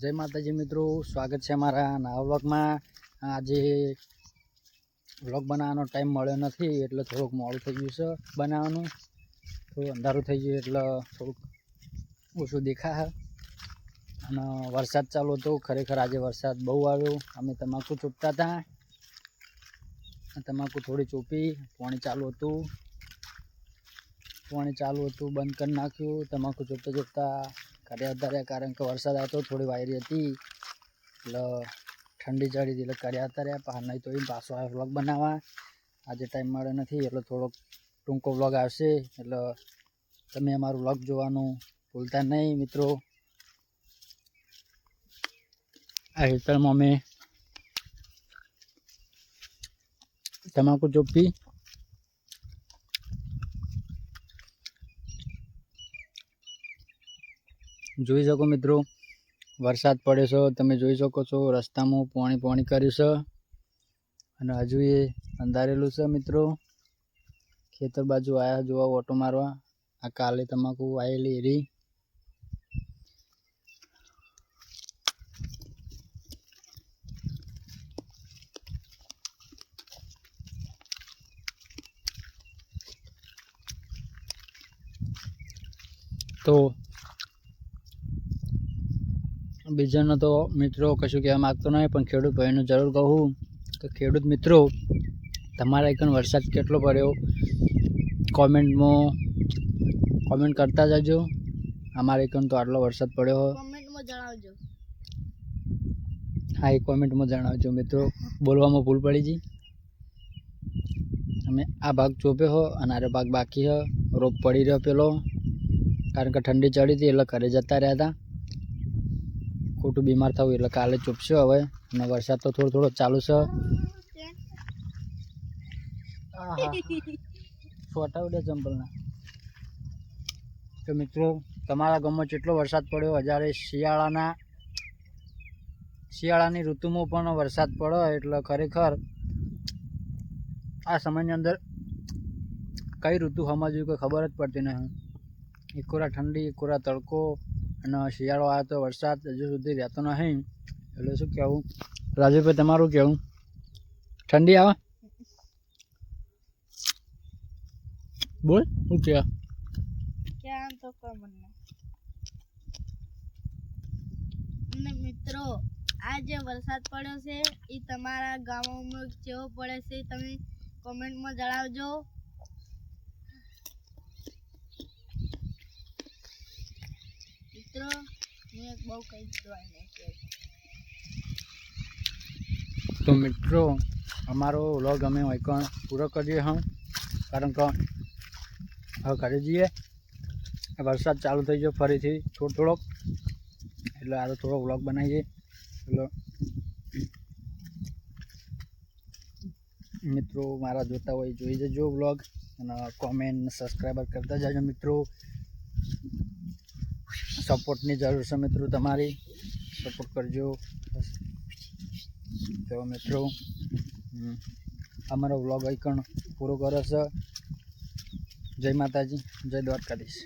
જય માતાજી મિત્રો, સ્વાગત છે અમારા નવા વ્લોગમાં. આજે વ્લોગ બનાવવાનો ટાઈમ મળ્યો નથી, એટલે થોડુંક મોડું થઈ ગયું છે બનાવવાનું. થોડું અંધારું થઈ ગયું, એટલે થોડુંક ઓછું દેખા અને વરસાદ ચાલુ હતો, ખરેખર આજે વરસાદ બહુ આવ્યો. અમે તમાકુ ચૂપતા હતા. તમાકુ થોડી ચોપી, પાણી ચાલુ હતું. પાણી ચાલુ હતું, બંધ કરી નાખ્યું. તમાકુ ચોપતા ચોપતા કર્યા હતા કારણ કે વરસાદ આવતો, થોડી વાયરી હતી. એટલે ઠંડી ચડી હતી, એટલે કાઢ્યા હતા રહ્યા નહીં તો એ પાછો આ વ્લોગ બનાવવા. આજે ટાઈમ મળે નથી, એટલે થોડોક ટૂંકો વ્લોગ આવશે. એટલે તમે અમારું વ્લોગ જોવાનું ભૂલતા નહીં, મિત્રો. આ હેતરમાં અમે તમાકુ ચોપી જોઈ શકો મિત્રો, વરસાદ પડે છે, તમે જોઈ શકો છો, રસ્તામાં પોણી પોણી કર્યું છે. અને હજુ એ અંધારેલું છે મિત્રો. ખેતર બાજુ આવ્યા જોવા, ઓટો મારવા. આ કાલે તમાકુ આવેલી એરી. તો બીજાનો તો મિત્રો કશું કહેવા માગતો નહીં પણ ખેડૂત ભાઈનું જરૂર કહું કે ખેડૂત મિત્રો તમારા એકન વરસાદ કેટલો પડ્યો? કોમેન્ટમાં કોમેન્ટ કરતા જજો. અમારે એકન તો આટલો વરસાદ પડ્યો જણાવજો. હા એ કોમેન્ટમાં જણાવજો મિત્રો. બોલવામાં ભૂલ પડી ગઈ. અમે આ ભાગ ચોપ્યો હો અને આરો ભાગ બાકી હો. રોપ પડી રહ્યો પેલો. કારણ કે ઠંડી ચડી હતી એટલે ઘરે જતા રહ્યા હતા. ખોટું બીમાર થવું એટલે કાલે ચૂપશે હવે. અને વરસાદ તો થોડો થોડો ચાલુ છે. છોટા ઉડે ચંપલના તો મિત્રો, તમારા ગામમાં કેટલો વરસાદ પડ્યો? હજારે શિયાળાના, શિયાળાની ઋતુમાં પણ વરસાદ પડ્યો એટલે ખરેખર આ સમયની અંદર કઈ ઋતુ સમજવી કોઈ ખબર જ પડતી નહીં. એકોરા ઠંડી એકોરા તડકો અને શિયાળો આવે તો વરસાદ હજુ સુધી રહેતો નહીં એટલે શું કહેવું? રાજુભાઈ, તમારું કહેવું? ઠંડી આવે? બોલ, શું કહે મિત્રો, આ જે વરસાદ પડ્યો છે એ તમારા ગામોમાં કેવો પડે છે, તમે કોમેન્ટમાં જણાવજો. મિત્રો, મેં બહુ કંઈ કઈ દોવાઈને તો મિત્રો, અમારો વ્લોગ અમે વૈકણ પૂરો કરીએ હમ કારણ કે હવે ઘરે જઈએ. વરસાદ ચાલુ થઈ ગયો ફરીથી થોડો થોડોક. એટલે આ થોડો વ્લોગ બનાવીએ. એટલે મિત્રો, મારા જોતા હોય જોઈ જજો વ્લોગ. અને કોમેન્ટ સબસ્ક્રાઈબર કરતા જજો મિત્રો. સપોર્ટની જરૂર છે મિત્રો તમારી. સપોર્ટ કરજો. તો મિત્રો અમારો વ્લોગ આઈકણ પૂરો કરે છે. જય માતાજી, જય દ્વારકાધીશ.